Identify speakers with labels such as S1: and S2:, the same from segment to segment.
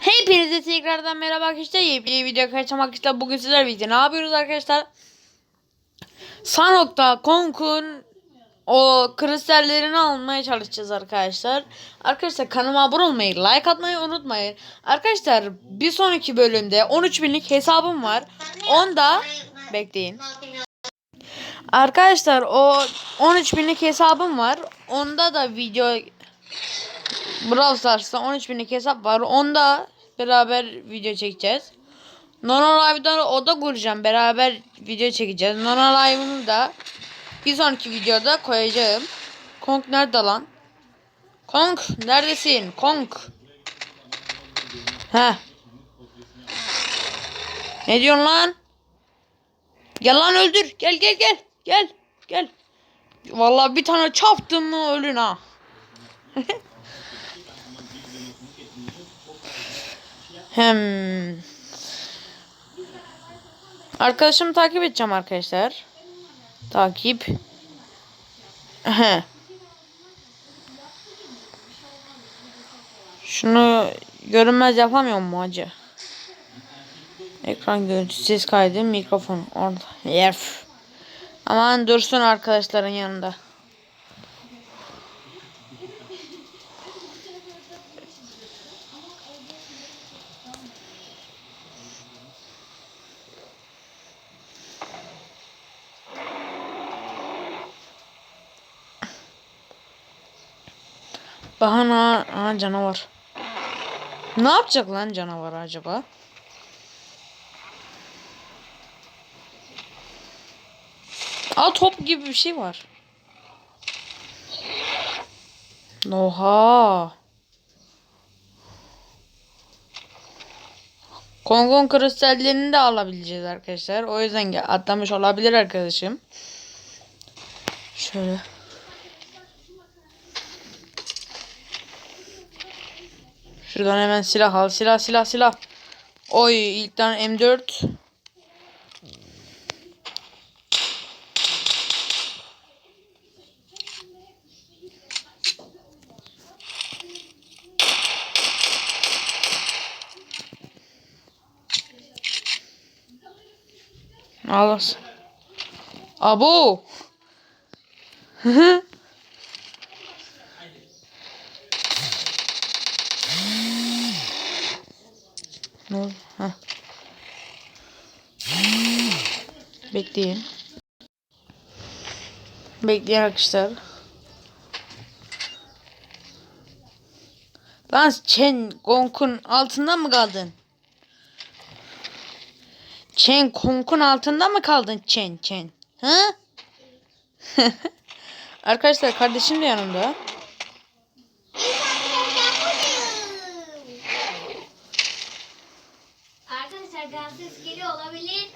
S1: Hepinize tekrardan merhaba arkadaşlar. Yepyeni video kaçamak işte bugün sizler birlikte ne yapıyoruz arkadaşlar? Sanok'ta Konk'un o kristallerini almaya çalışacağız arkadaşlar. Arkadaşlar kanalıma abone olmayı, like atmayı unutmayın. Arkadaşlar bir sonraki bölümde 13 binlik hesabım var. Onda bekleyin. Arkadaşlar o 13 binlik hesabım var. Onda da video Brawl Stars'ta 13 binlik hesap var. Onda beraber video çekeceğiz. Normal Live'da oda kuracağım. Beraber video çekeceğiz. Normal Live'ını da bir sonraki videoda koyacağım. Kong nerede lan? Kong neredesin? Kong. He. Ne diyorsun lan? Gel lan öldür. Gel gel gel. Gel. Gel. Vallahi bir tane çarptım mı ölün ha. Hem Arkadaşımı takip edeceğim arkadaşlar. Takip. He. Şunu görünmez yapamıyor mu acı? Ekran görüntüsü ses kaydı mikrofon orada. Yef. Aman dursun arkadaşların yanında. Bahana ha, canavar. Ne yapacak lan canavar acaba? Aa top gibi bir şey var. Oha. Kongon kristallerini de alabileceğiz arkadaşlar. O yüzden atlamış olabilir arkadaşım. Şöyle. Şuradan hemen silah al. Silah silah silah. Oy ilkten M4. Al olsun. Abo. Hı hı. Ne oldu? Heh. Bekleyin. Bekleyin arkadaşlar. Lan Chen Gong'un altında mı kaldın? Chen Gong'un altında mı kaldın Chen Chen? Ha? arkadaşlar kardeşim de yanımda.
S2: Arkadaşlar gaz ses geliyor olabilir.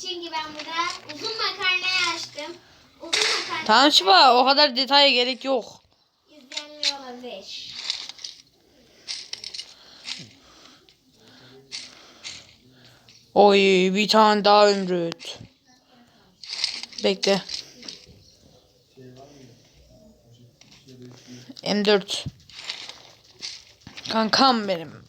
S2: Çünkü ben burada uzun makarnayı açtım. Uzun makarna
S1: Şifa o kadar detaya gerek yok.
S2: izlenmiyor olabilir.
S1: Oy bir tane daha ömrüt. Bekle. M4. Kankam benim.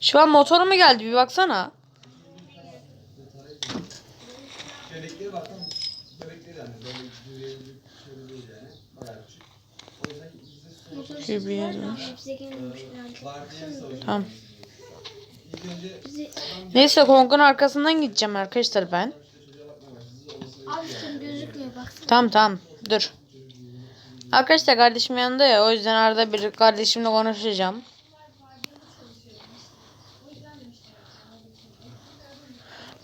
S1: Şu an motora mı geldi bir baksana.
S3: Bebekleri bak tam bebekleri yani böyle yürüyebilecek şöyle değil yani bayağı küçük. O yüzden bize sonuç
S1: Şöyle bir yazmış.
S2: Hepsi gelmişler.
S3: vardiya savaşı.
S1: Tamam. Neyse Kong'un arkasından gideceğim arkadaşlar ben.
S2: Abi sen gözükmüyor baksana.
S1: Tamam tamam dur. Arkadaşlar kardeşim yanında ya o yüzden arada bir kardeşimle konuşacağım.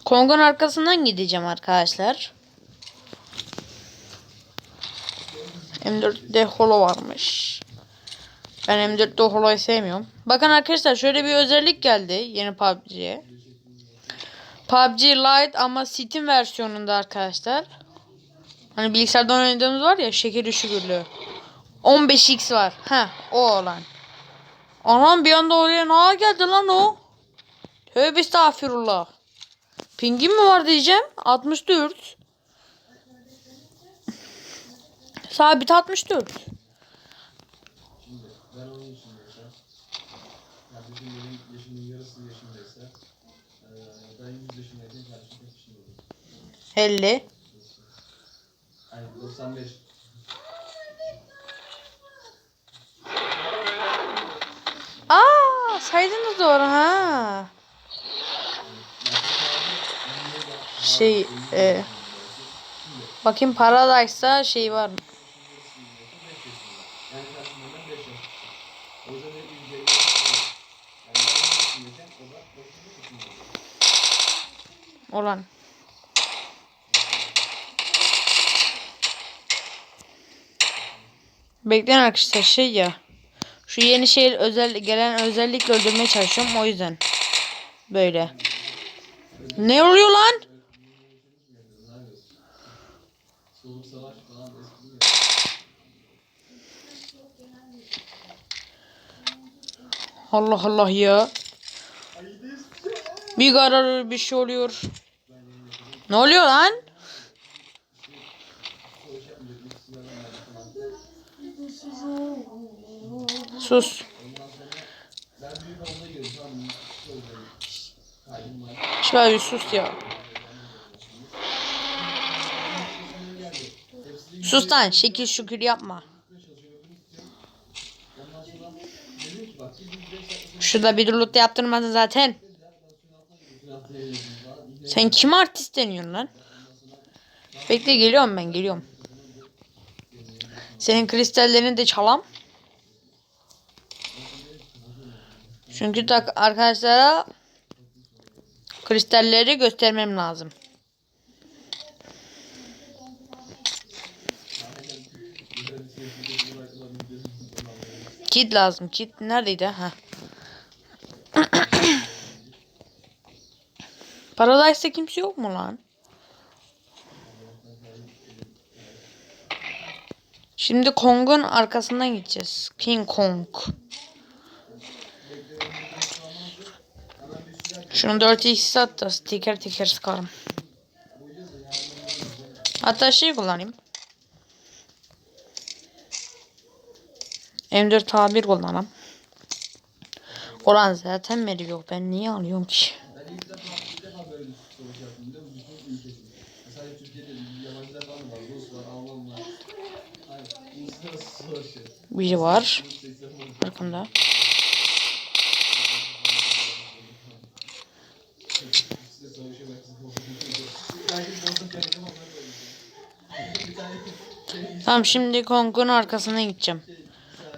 S1: Kong'un arkasından gideceğim arkadaşlar. M4'de holo varmış. Ben M4'te holoyu sevmiyorum. Bakın arkadaşlar şöyle bir özellik geldi yeni PUBG'ye. PUBG Lite ama Steam versiyonunda arkadaşlar. Hani bilgisayardan oynadığımız var ya şekeri şükürlü. 15x var. Ha o olan. Anam bir anda oraya ne geldi lan o? Tövbe estağfirullah. Pingin mi var diyeceğim. 64. Sabit 64.
S3: Şimdi ben onun yaşındaysa, eee ben 100 yaşındayken kardeşim kaç yaşında olur?
S1: 50.
S3: Ay 95.
S1: Aa, saydınız doğru ha. Şey, e, bakayım Paradise'da şey var mı?
S3: Yani kardeşim benden 5 yaş küçük. O yüzden hep 150 yaşında olur. Yani ben 100 yaşındayken o da 95 yaşında olur.
S1: Olan. Bekleyin arkadaşlar şey ya. Şu yeni şey özel gelen özellikle öldürmeye çalışıyorum o yüzden. Böyle. Ne oluyor lan? Allah Allah ya. Bir karar bir şey oluyor. Ne oluyor lan? Sus. Şöyle sus ya. Sus lan şekil şükür yapma. Şurada bir loot yaptırmadın zaten. Sen kim artist deniyorsun lan? Bekle geliyorum ben geliyorum. Senin kristallerini de çalam. Çünkü tak arkadaşlara kristalleri göstermem lazım. Kit lazım. Kit neredeydi? Ha. Paradise'da kimse yok mu lan? Şimdi Kong'un arkasından gideceğiz. King Kong. Şunu 4x at da teker teker sıkarım. Hatta şey kullanayım. M4 A1 kullanalım. Olan zaten veriyor. Ben niye alıyorum ki? Biri var.
S3: 80 var.
S1: Arkamda. Tamam şimdi Kong'un arkasına gideceğim.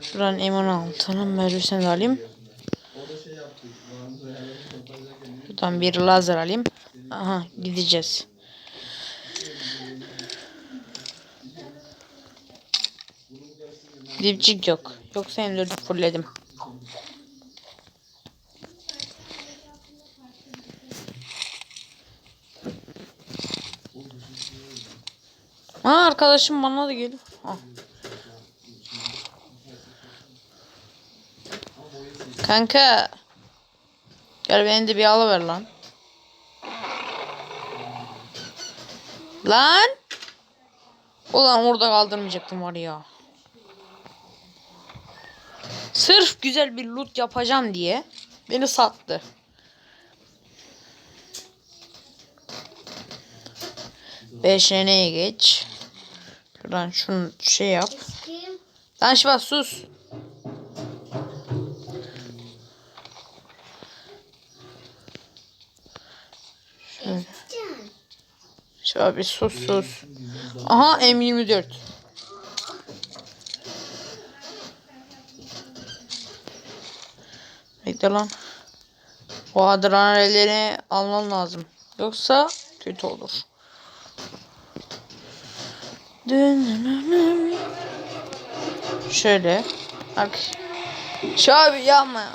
S1: Şuradan M16'nın mermisini alayım.
S3: O da şey yaptı. Bağımlı hayalleri
S1: Buradan bir lazer alayım. Aha gideceğiz. Dipçik yok. Yoksa M4'ü fullledim. Aa arkadaşım bana da geliyor. Ha. Kanka. Gel beni de bir alıver lan. Lan. Ulan orada kaldırmayacaktım var ya. Sırf güzel bir loot yapacağım diye beni sattı. Beşeneye geç. Şuradan şunu şey yap. Lan Şiva sus. Bir sus sus. Aha M24. Bekle lan. O adrenalini almam lazım. Yoksa kötü olur. Şöyle. Bak. Şöyle yapma ya.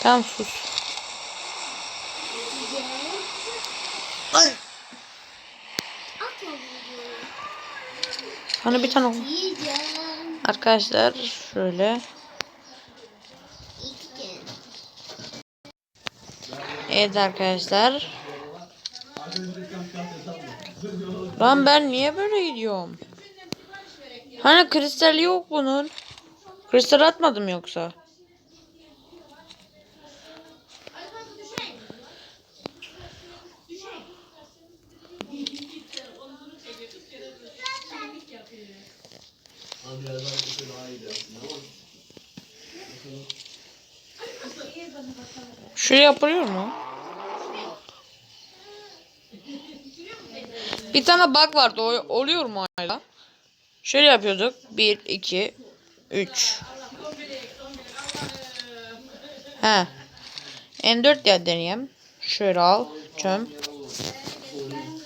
S1: Tamam sus.
S2: Videoyu.
S1: Hani bir tane. Arkadaşlar şöyle. Evet arkadaşlar. Lan ben niye böyle gidiyorum? Hani kristal yok bunun. Kristal atmadım yoksa.
S3: Ama biraz daha kötü daha iyiydi aslında ama. Bakalım.
S1: Şuraya yapılıyor mu? Bir tane bug vardı. O, oluyor mu hala? Şöyle yapıyorduk. 1, 2, 3. He. M4 ya deneyeyim. Şöyle al. Çöm.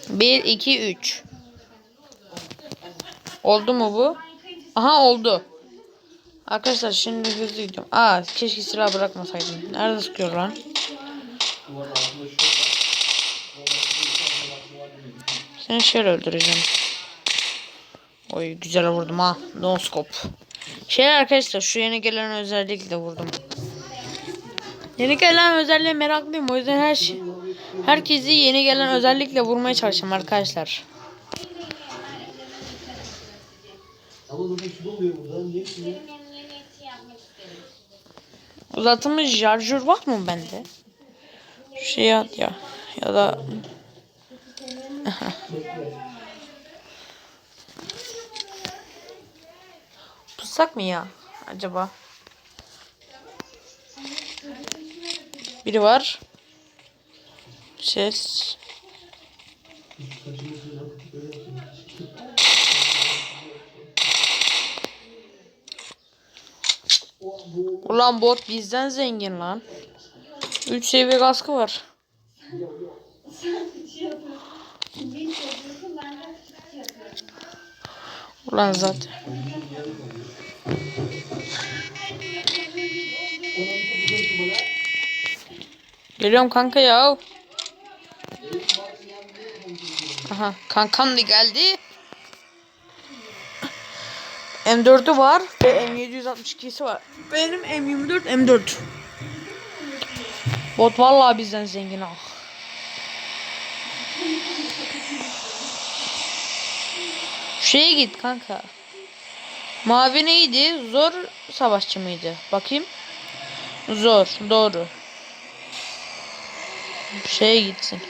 S1: 1, 2, 3. Oldu mu bu? Aha oldu. Arkadaşlar şimdi hızlı gidiyorum. Aa keşke silah bırakmasaydım. Nerede sıkıyor lan?
S3: Duvarın altında şu var.
S1: Seni şöyle öldüreceğim. Oy güzel vurdum ha. No scope. Şey arkadaşlar şu yeni gelen özellikle vurdum. Yeni gelen özelliğe meraklıyım. O yüzden her şey herkesi yeni gelen özellikle vurmaya çalışacağım arkadaşlar. Uzatılmış şarjör var mı bende? Şey at ya. Ya da Pussak mı ya acaba? Biri var. Ses. Ulan bot bizden zengin lan. 3 seviye kaskı var. Ulan zaten. Geliyorum kanka ya. Aha kankam da geldi. M4'ü var ve M762'si var. Benim M24 M4. Bot vallahi bizden zengin ah. Şeye git kanka. Mavi neydi? Zor savaşçı mıydı? Bakayım. Zor. Doğru. Şeye gitsin.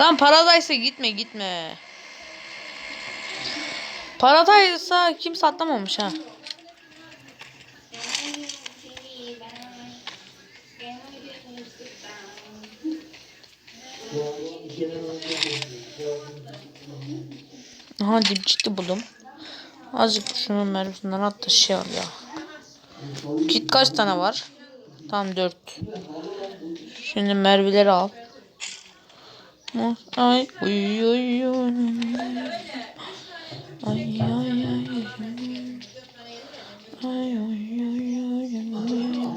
S1: Lan Paradise'a gitme gitme. Paradise'a kimse atlamamış ha. Aha dipçikli buldum. Azıcık şunun mermisinden at da şey al ya. Kit kaç tane var? Tam 4. Şimdi mermileri al. Ay uy uy uy. Ay ay ay. Ay ay ay. ay.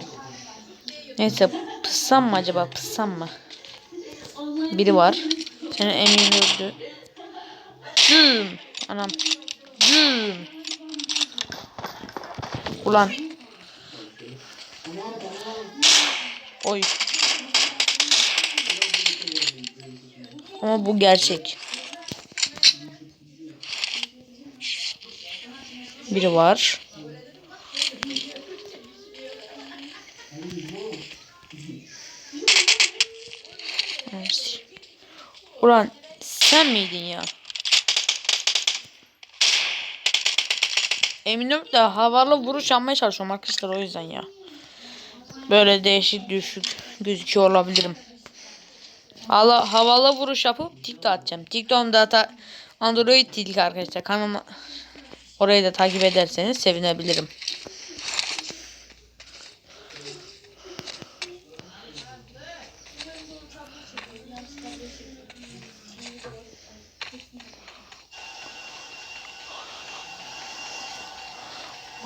S1: Neyse pıssam mı acaba pıssam mı? Biri var. Senin emin öldü. Güm. Anam. Güm. Ulan. Oy. Ama bu gerçek. Biri var. Ulan sen miydin ya? Eminim de havalı vuruş yapmaya çalışıyorum arkadaşlar o yüzden ya. Böyle değişik düşük gözüküyor olabilirim. Hala havalı vuruş yapıp TikTok atacağım. TikTok'umda da Android TikTok arkadaşlar. Kanalıma orayı da takip ederseniz sevinebilirim.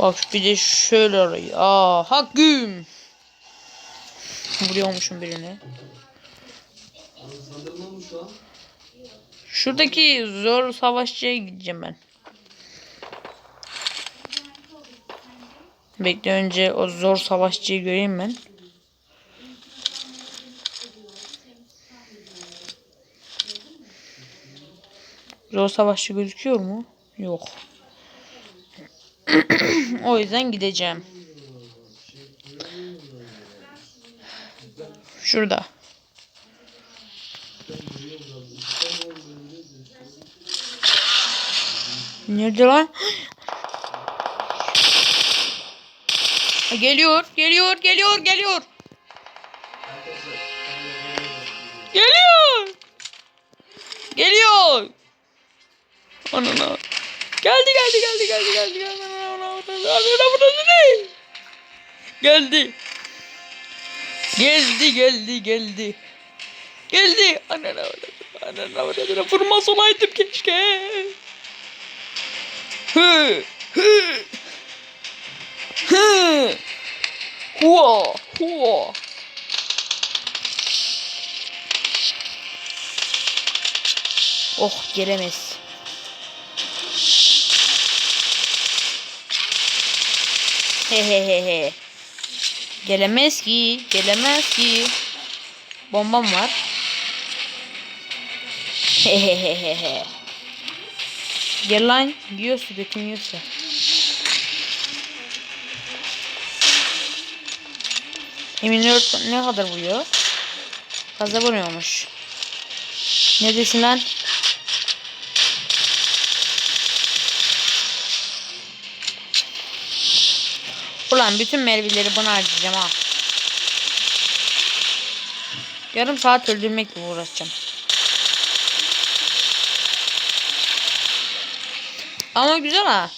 S1: Bak bir de şöyle orayı. Aa hakkım. Vuruyormuşum birini. Şuradaki zor savaşçıya gideceğim ben. Bekle önce o zor savaşçıyı göreyim ben. Zor savaşçı gözüküyor mu? Yok. o yüzden gideceğim. Şurada. Nerede lan? Geliyor, geliyor, geliyor, geliyor. Geliyor. Geliyor. Anana. Geldi geldi geldi geldi geldi geldi. Burası ne? Geldi. Geldi geldi geldi. Geldi. Anana anana anana vurmaz olaydım keşke. Hı hı. Hı. Hua hua. Oh gelemez. Hehehehe. Gelemez ki, gelemez ki. Bombam var. Hehehehe. Gel lan, yiyorsa bütün yiyorsa. Emin ne kadar vuruyor? Fazla vuruyormuş. Ne desin lan? Ulan bütün mermileri buna harcayacağım ha. Yarım saat öldürmekle uğraşacağım. Ama güzel ha.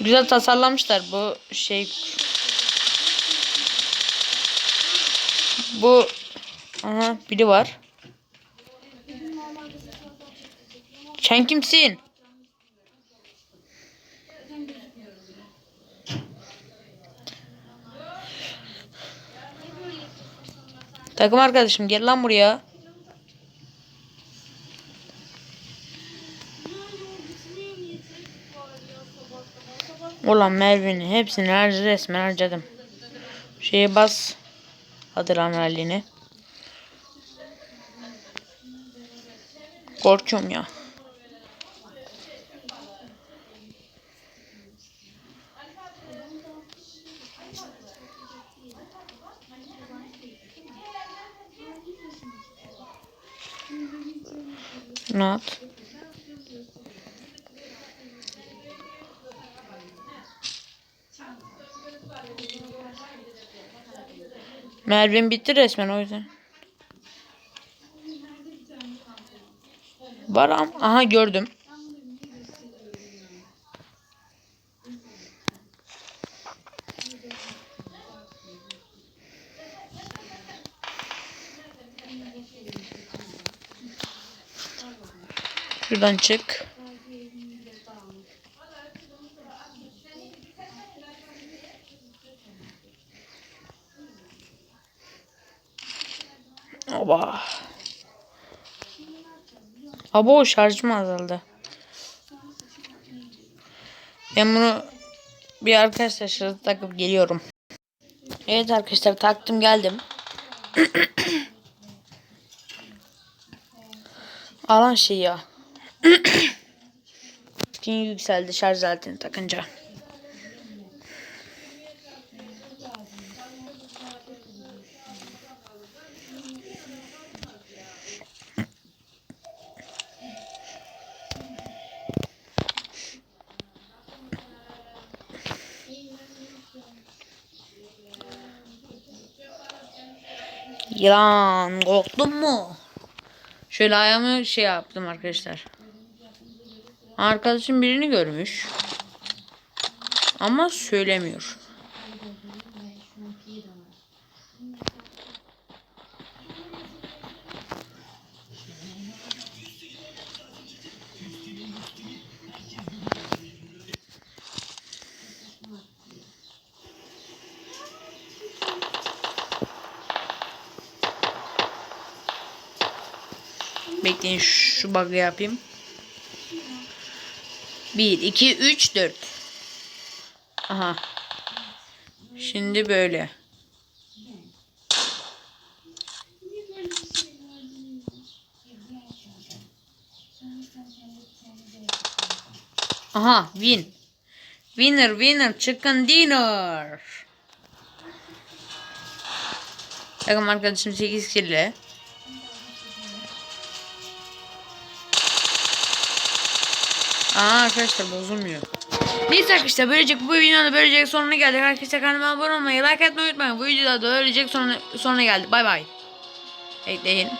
S1: Güzel tasarlamışlar bu şey. Bu Aha biri var. Sen kimsin? Takım arkadaşım gel lan buraya. Ulan Melvin'i hepsini har resmen harcadım. Şeye bas. Hadi lan halini. Korkuyorum ya. Ne at? Mervin bitti resmen o yüzden. Baram. Aha gördüm. Şuradan çık. Abo şarjım azaldı. Ben bunu bir arkadaşlar şurada takıp geliyorum. Evet arkadaşlar taktım geldim. Alan şey ya. Pin yükseldi şarj aletini takınca. Yılan korktun mu? Şöyle ayağımı şey yaptım arkadaşlar. Arkadaşım birini görmüş. Ama söylemiyor. Şu bug'ı yapayım. 1, 2, 3, 4. Aha. Şimdi böyle. Aha win. Winner winner chicken dinner. Takım arkadaşım 8 kille. Aa arkadaşlar bozulmuyor. Neyse arkadaşlar böylece bu videonun böylece sonuna geldik. Arkadaşlar kanalıma abone olmayı, like atmayı unutmayın. Bu videoda da böylece sonuna, sonuna geldik. Bay bay. Ekleyin. Heh.